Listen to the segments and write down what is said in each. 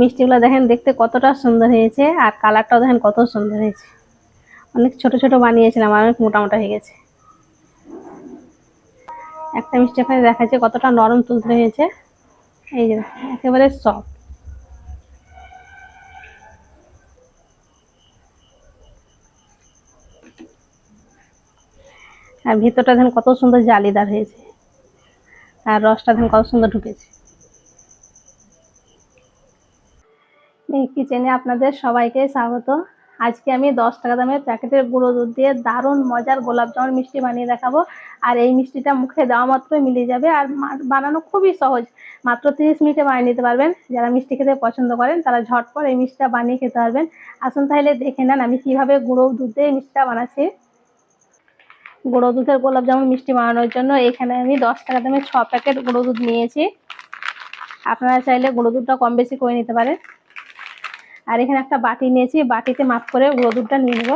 মিষ্টিগুলো দেখেন দেখতে কতটা সুন্দর হয়েছে, আর কালারটাও দেখেন কত সুন্দর হয়েছে। অনেক ছোট ছোট বানিয়েছিলাম অনেক মোটা মোটা হয়ে গেছে। একটা মিষ্টি এখানে দেখাচ্ছে, কতটা নরম তুলতে হয়েছে। এই যে, একেবারে সফট আর ভিতরটা দেখেন কত সুন্দর জালিদার হয়েছে। আর রসটা দেখেন কত সুন্দর ঢুকেছে এই কিচেনে আপনাদের সবাইকে স্বাগত। আজকে আমি দশ টাকা দামের প্যাকেটের গুঁড়ো দুধ দিয়ে দারুণ মজার গোলাপ জামুন মিষ্টি বানিয়ে দেখাবো। আর এই মিষ্টিটা মুখে দেওয়া মাত্র মিলিয়ে যাবে আর বানানো খুবই সহজ। মাত্র তিরিশ মিনিটে বানিয়ে নিতে পারবেন। যারা মিষ্টি খেতে পছন্দ করেন, তারা ঝটপট এই মিষ্টিটা বানিয়ে খেতে পারবেন। আসুন তাহলে দেখে নেন আমি কীভাবে গুঁড়ো দুধ দিয়ে মিষ্টিটা বানাচ্ছি। গুঁড়ো দুধের গোলাপ জামুন মিষ্টি বানানোর জন্য এখানে আমি দশ টাকা দামের ছ প্যাকেট গুঁড়ো দুধ নিয়েছি। আপনারা চাইলে গুঁড়ো দুধটা কম বেশি করে নিতে পারেন। আর এখানে একটা বাটি নিয়েছি, বাটিতে মাপ করে দুধটা নিয়ে নেব।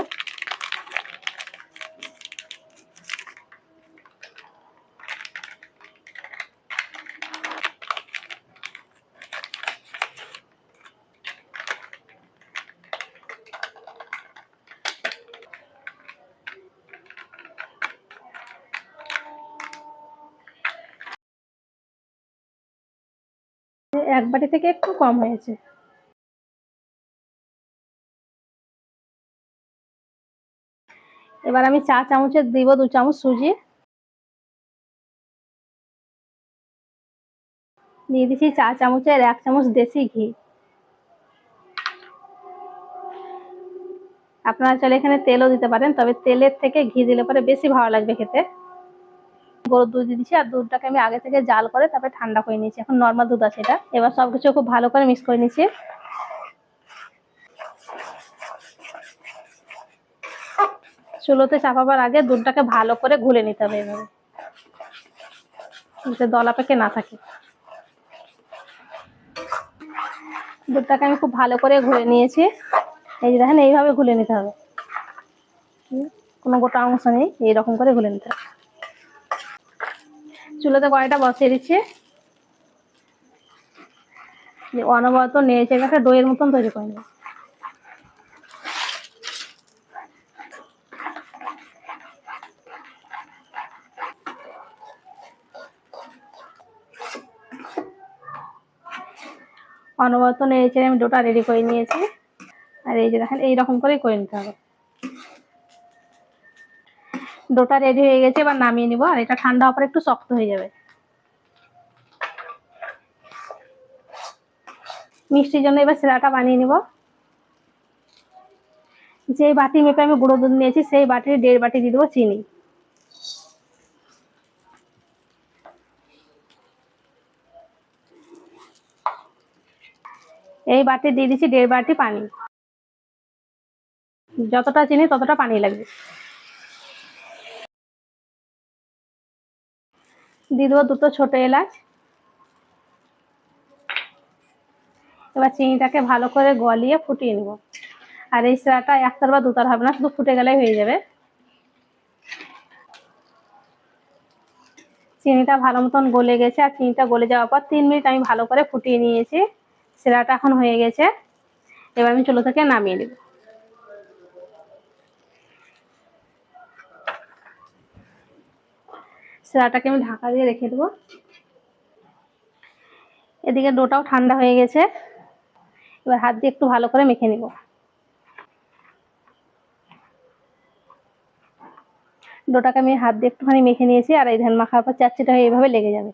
এক বাটি থেকে একটু কম হয়েছে। এবার আমি চা চামচের দিব, দু চামচ সুজি। দিয়ে দিচ্ছি চা চামচের এক চামচ দেশি ঘি। আপনারা চাইলে এখানে তেলও দিতে পারেন, তবে তেলের থেকে ঘি দিলে পরে বেশি ভালো লাগবে খেতে। গরুর দুধ দিয়ে দিচ্ছি আর দুধটাকে আমি আগে থেকে জাল করে তারপরে ঠান্ডা করে নিয়েছি, এখন নর্মাল দুধ আছে এটা। এবার সবকিছু খুব ভালো করে মিক্স করে নিচ্ছি চুলোতে চাপাবার আগে দুধটাকে ভালো করে ঘুলে নিতে হবে এভাবে। যাতে দলা পেকে না থাকে। দুধটাকে আমি খুব ভালো করে ঘুরে নিয়েছি। এই যে দেখেন, এইভাবে ঘুলে নিতে হবে। কোনো গোটা অংশ নেই, এইরকম করে ঘুলে নিতে হবে। চুলোতে কড়াইটা বসিয়ে দিচ্ছি। অনবরত চেড়ে একটা দইয়ের মতন তৈরি করে নেব অনবরত নেড়ে আমি ডোটা রেডি করে নিয়েছি। আর এই যে দেখেন, এইরকম করেই করে নিতে হবে। ডোটা রেডি হয়ে গেছে, এবার নামিয়ে নিব। আর এটা ঠান্ডা হওয়ার একটু শক্ত হয়ে যাবে। মিষ্টির জন্য এবার সিরাটা বানিয়ে নিব। যে বাটি মেপে আমি গুঁড়ো দুধ নিয়েছি, সেই বাটির দেড় বাটি দিয়ে দেবো চিনি। এই বাটি দিয়ে দিচ্ছি দেড় বাটি পানি। যতটা চিনি ততটা পানি লাগবে। দিয়ে দেবো দুটো ছোট এলাচ। এবার চিনিটাকে ভালো করে গলিয়ে ফুটিয়ে নেব। আর এই সিরাটা একতার বা দুতার হবে না, শুধু ফুটে গেলেই হয়ে যাবে। চিনিটা ভালো মতন গলে গেছে, আর চিনিটা গলে যাওয়ার পর তিন মিনিট আমি ভালো করে ফুটিয়ে নিয়েছি। সিরাটা এখন হয়ে গেছে। এবার আমি চুলো থেকে নামিয়ে নেব। সেরাটাকে আমি ঢাকা দিয়ে রেখে দেবো। এদিকে ডোটাও ঠান্ডা হয়ে গেছে। এবার হাত দিয়ে একটু ভালো করে মেখে নিব। ডোটাকে আমি হাত দিয়ে একটুখানি মেখে নিয়েছি আর এই ধান মাখার পর চারচিটা এইভাবে লেগে যাবে।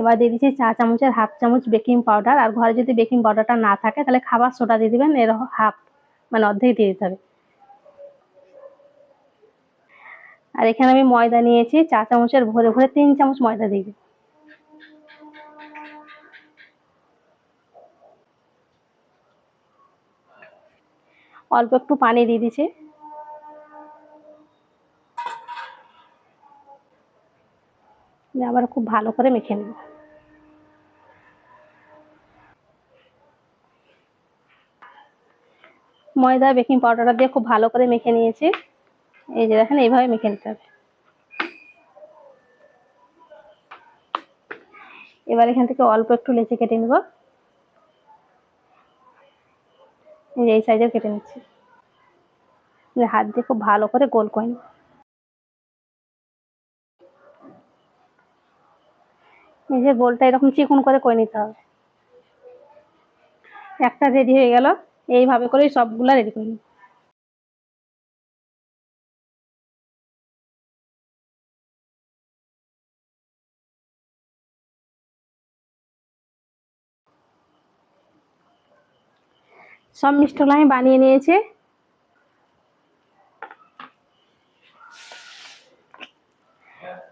এবার দিয়ে দিচ্ছি চা চামচের হাফ চামচ বেকিং পাউডার আর ঘরে যদি বেকিং পাউডারটা না থাকে তাহলে খাবার সোডা দিয়ে দিবেন, এর হাফ মানে অর্ধেক দিয়ে দিতে হবে। আর এখানে আমি ময়দা নিয়েছি, চা চামচের ভরে ভরে তিন চামচ ময়দা দিয়ে দিই অল্প একটু পানি দিয়ে দিছি আবার খুব ভালো করে মেখে নেব ময়দা, বেকিং পাউডারটা দিয়ে খুব ভালো করে মেখে নিয়েছি। এই যে দেখেন, এইভাবে মেখে নিতে হবে। এবার এখান থেকে অল্প একটু লেচি কেটে নেব। এই সাইজের কেটে নিচ্ছি। হাত দিয়ে খুব ভালো করে গোল করে নেব এই যে গোলটা এরকম চিকন করে করে নিতে হবে। একটা রেডি হয়ে গেল, এইভাবে করেই সবগুলা রেডি করে সব মিষ্টিগুলো আমি বানিয়ে নিয়েছি।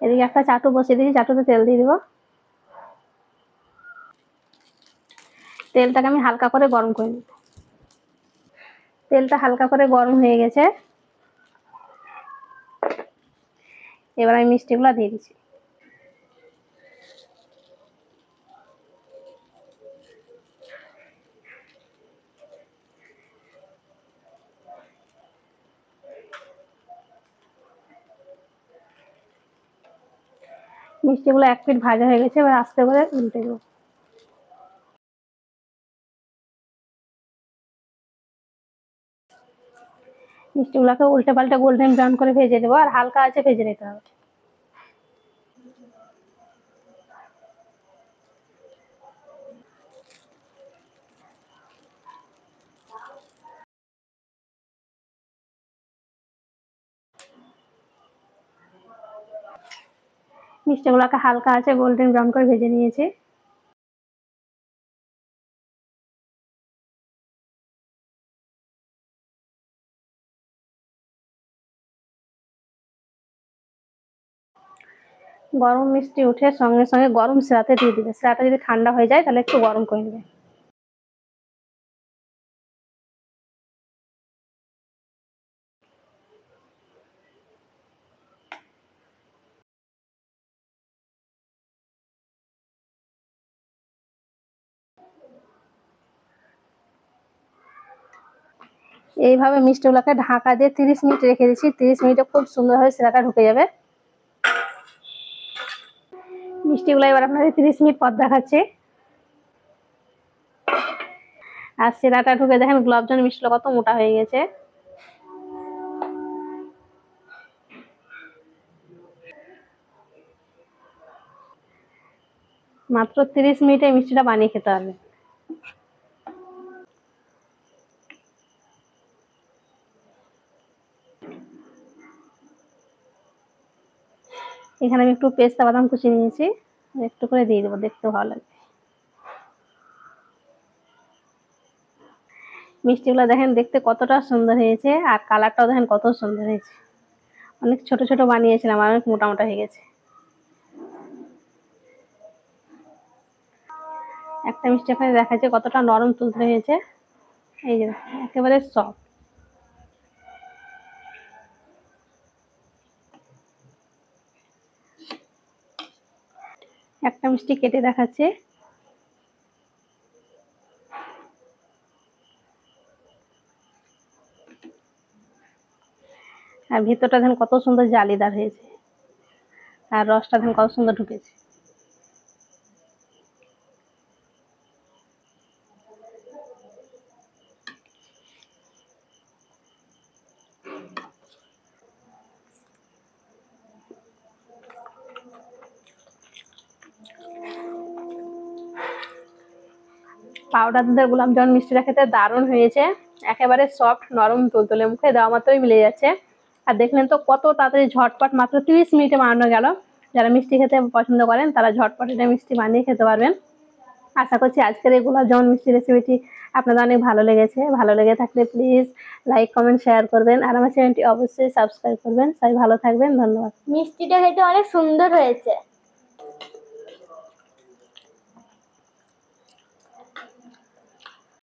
এদিকে একটা চাটু বসিয়ে দিয়েছি, চাটুতে তেল দিয়ে দিব। তেলটাকে আমি হালকা করে গরম করে নিব। তেলটা হালকা করে গরম হয়ে গেছে। এবার আমি মিষ্টিগুলো দিয়ে দিচ্ছি। মিষ্টিগুলো এক পিঠ ভাজা হয়ে গেছে, এবার আস্তে করে উল্টে দেবো। মিষ্টিগুলোকে উল্টে পাল্টে গোল্ডেন ব্রাউন করে ভেজে দেবো, আর হালকা আছে ভেজে নিতে হবে। মিষ্টিগুলোকে হালকা আছে গোল্ডেন ব্রাউন করে ভেজে নিয়েছি। গরম মিষ্টি উঠে সঙ্গে সঙ্গে গরম শিরাতে দিয়ে দিবে। শিরাটা যদি ঠান্ডা হয়ে যায়, তাহলে একটু গরম করে নেবে। এইভাবে মিষ্টিগুলোকে ঢাকা দিয়ে তিরিশ মিনিট রেখে দিচ্ছি। তিরিশ মিনিটে খুব সুন্দরভাবে সেরাটা ঢুকে যাবে। মিষ্টিগুলো এবার আপনাদের তিরিশ মিনিট পর দেখাচ্ছি। আর শিরাটা ঢুকে দেখেন গোলাপজামুন মিষ্টিগুলো কত মোটা হয়ে গেছে। মাত্র তিরিশ মিনিটে মিষ্টিটা বানিয়ে খেতে হবে। এখানে আমি একটু পেস্তা বাদাম কুচি নিয়েছি। একটু করে দিয়ে দেবো, দেখতে ভালো লাগবে। মিষ্টিগুলো দেখেন দেখতে কতটা সুন্দর হয়েছে, আর কালারটাও দেখেন কত সুন্দর হয়েছে। অনেক ছোট ছোট বানিয়েছিলাম, আর অনেক মোটা মোটা হয়ে গেছে। একটা মিষ্টি এখানে দেখাচ্ছে কতটা নরম তুলতে হয়েছে। এই যে, একেবারে সফট একটা মিষ্টি কেটে দেখাচ্ছে। আর ভেতরটা ধান কত সুন্দর জালিদার হয়েছে। আর রসটা ধান কত সুন্দর ঢুকেছে। পাউডার দুধের গোলাপ জামুন মিষ্টিটা খেতে দারুণ হয়েছে। একেবারে সফট নরম, তুলতুলে মুখে দেওয়া মাত্রই মিলে যাচ্ছে। আর দেখলেন তো কত তাড়াতাড়ি ঝটপট মাত্র তিরিশ মিনিটে বানানো গেল। যারা মিষ্টি খেতে পছন্দ করেন, তারা ঝটপট এটা মিষ্টি বানিয়ে খেতে পারবেন। আশা করছি আজকের এই গোলাপ জামুন মিষ্টি রেসিপিটি আপনাদের অনেক ভালো লেগেছে। ভালো লেগে থাকলে প্লিজ লাইক কমেন্ট শেয়ার করবেন। আর আমার চ্যানেলটি অবশ্যই সাবস্ক্রাইব করবেন। সবাই ভালো থাকবেন। ধন্যবাদ। মিষ্টিটা খেতে অনেক সুন্দর হয়েছে।